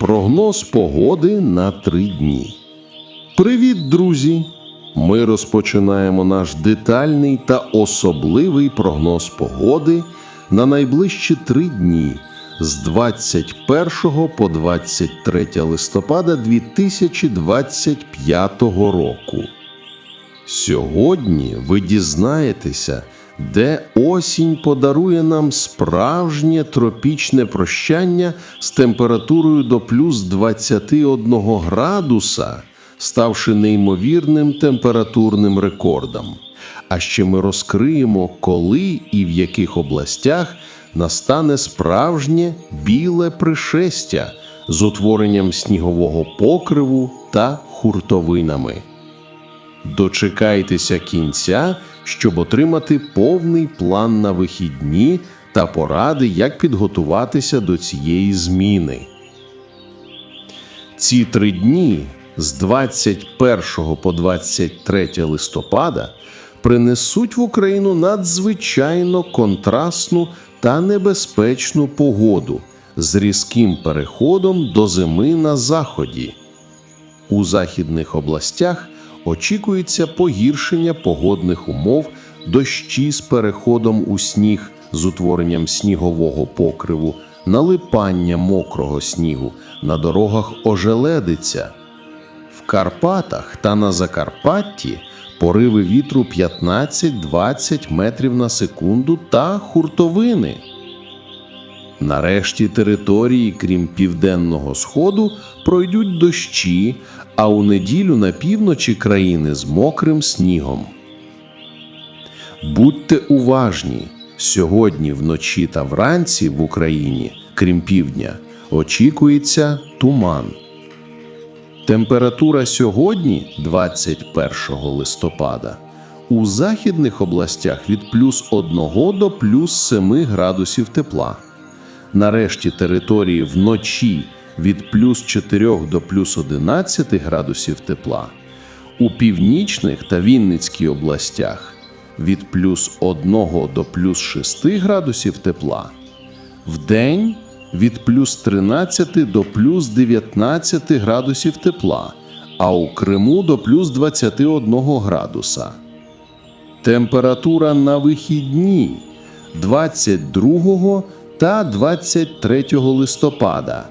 Прогноз погоди на три дні. Привіт, друзі! Ми розпочинаємо наш детальний та особливий прогноз погоди на найближчі три дні з 21 по 23 листопада 2025 року. Сьогодні ви дізнаєтеся, де осінь подарує нам справжнє тропічне прощання з температурою до плюс 21 градуса, ставши неймовірним температурним рекордом. А ще ми розкриємо, коли і в яких областях настане справжнє біле пришестя з утворенням снігового покриву та хуртовинами. Дочекайтеся кінця, щоб отримати повний план на вихідні та поради, як підготуватися до цієї зміни. Ці три дні з 21 по 23 листопада принесуть в Україну надзвичайно контрастну та небезпечну погоду з різким переходом до зими на заході. У західних областях очікується погіршення погодних умов, дощі з переходом у сніг з утворенням снігового покриву, налипання мокрого снігу, на дорогах ожеледиця. В Карпатах та на Закарпатті пориви вітру 15-20 метрів на секунду та хуртовини. Нарешті території, крім південного сходу, пройдуть дощі, а у неділю на півночі країни з мокрим снігом. Будьте уважні. Сьогодні вночі та вранці в Україні, крім півдня, очікується туман. Температура сьогодні, 21 листопада, у західних областях від плюс 1 до плюс 7 градусів тепла. Нарешті території вночі від плюс 4 до плюс 11 градусів тепла. У північних та Вінницькій областях від плюс 1 до плюс 6 градусів тепла. Вдень від плюс 13 до плюс 19 градусів тепла, а у Криму до плюс 21 градуса. Температура на вихідні 22 та 23 листопада.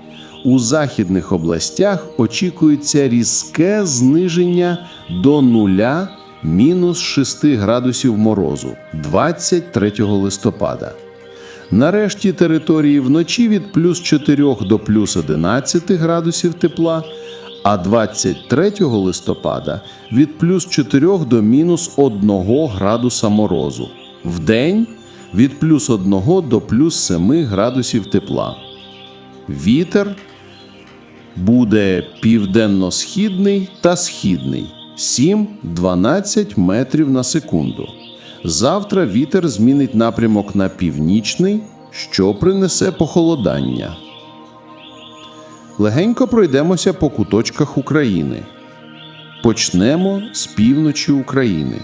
У західних областях очікується різке зниження до нуля мінус 6 градусів морозу 23 листопада. Нарешті території вночі від плюс 4 до плюс 11 градусів тепла, а 23 листопада від плюс 4 до мінус 1 градуса морозу. Вдень від плюс 1 до плюс 7 градусів тепла. Вітер буде південно-східний та східний 7-12 метрів на секунду. Завтра вітер змінить напрямок на північний, що принесе похолодання. Легенько пройдемося по куточках України. Почнемо з півночі України.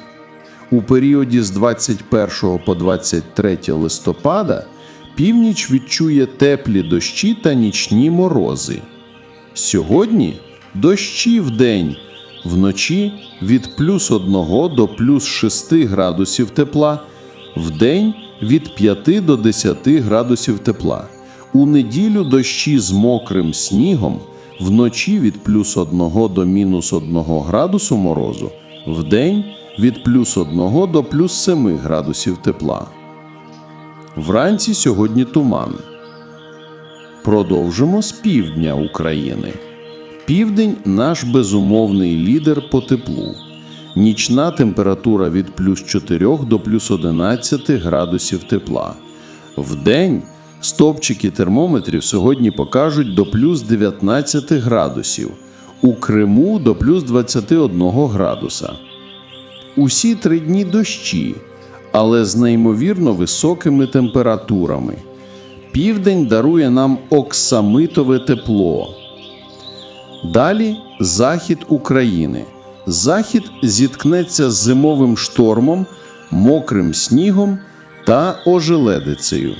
У періоді з 21 по 23 листопада північ відчує теплі дощі та нічні морози. Сьогодні дощі в день, вночі від плюс 1 до плюс 6 градусів тепла, вдень від 5 до 10 градусів тепла. У неділю дощі з мокрим снігом, вночі від плюс 1 до мінус 1 градусу морозу, вдень від плюс 1 до плюс 7 градусів тепла. Вранці сьогодні туман. Продовжимо з півдня України. Південь наш безумовний лідер по теплу. Нічна температура від плюс 4 до плюс 11 градусів тепла. Вдень стопчики термометрів сьогодні покажуть до плюс 19 градусів, у Криму до плюс 21 градуса. Усі три дні дощі, але з неймовірно високими температурами. Південь дарує нам оксамитове тепло. Далі захід України. Захід зіткнеться з зимовим штормом, мокрим снігом та ожеледицею.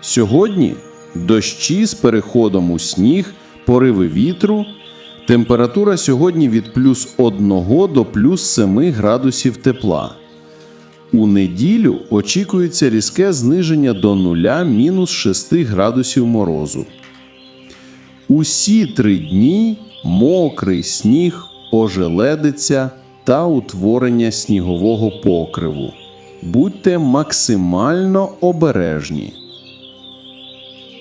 Сьогодні дощі з переходом у сніг Пориви вітру. Температура сьогодні від плюс 1 до плюс 7 градусів тепла. У неділю очікується різке зниження до нуля мінус 6 градусів морозу. Усі три дні мокрий сніг, ожеледиця та утворення снігового покриву. Будьте максимально обережні.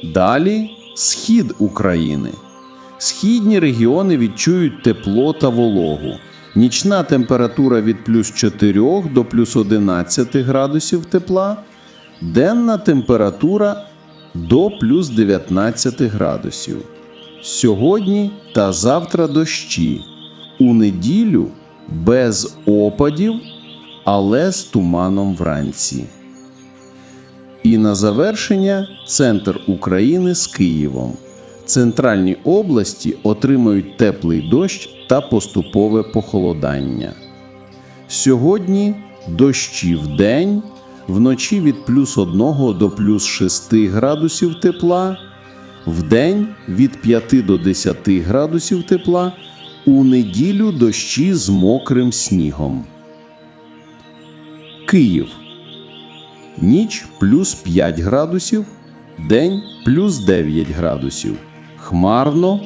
Далі схід України. Східні регіони відчують тепло та вологу. Нічна температура від плюс 4 до плюс 11 градусів тепла, денна температура до плюс 19 градусів. Сьогодні та завтра дощі. У неділю без опадів, але з туманом вранці. І на завершення центр України з Києвом. Центральні області отримають теплий дощ та поступове похолодання. Сьогодні дощі в день, вночі від плюс 1 до плюс 6 градусів тепла, вдень від 5 до 10 градусів тепла, у неділю дощі з мокрим снігом. Київ. Ніч плюс 5 градусів, день плюс 9 градусів. Хмарно,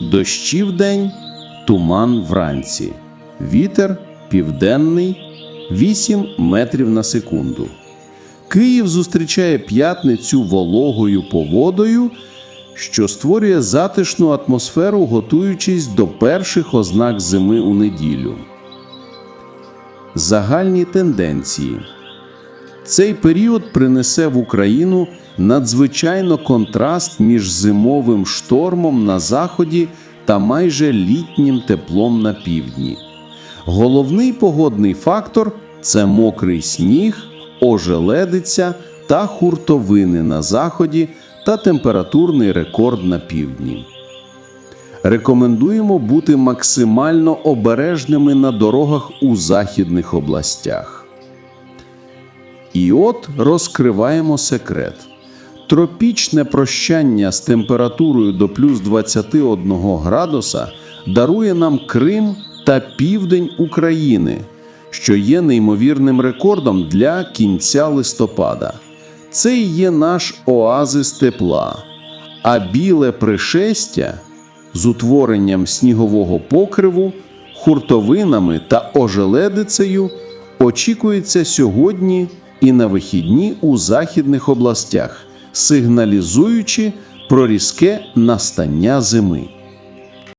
дощі в день, туман вранці. Вітер південний 8 метрів на секунду. Київ зустрічає п'ятницю вологою погодою, що створює затишну атмосферу, готуючись до перших ознак зими у неділю. Загальні тенденції. Цей період принесе в Україну надзвичайно контраст між зимовим штормом на заході та майже літнім теплом на півдні. Головний погодний фактор це мокрий сніг, ожеледиця та хуртовини на заході та температурний рекорд на півдні. Рекомендуємо бути максимально обережними на дорогах у західних областях. І от розкриваємо секрет. Тропічне прощання з температурою до плюс 21 градуса дарує нам Крим та південь України, що є неймовірним рекордом для кінця листопада. Це і є наш оазис тепла, а біле пришестя з утворенням снігового покриву, хуртовинами та ожеледицею очікується сьогодні і на вихідні у західних областях, сигналізуючи про різке настання зими.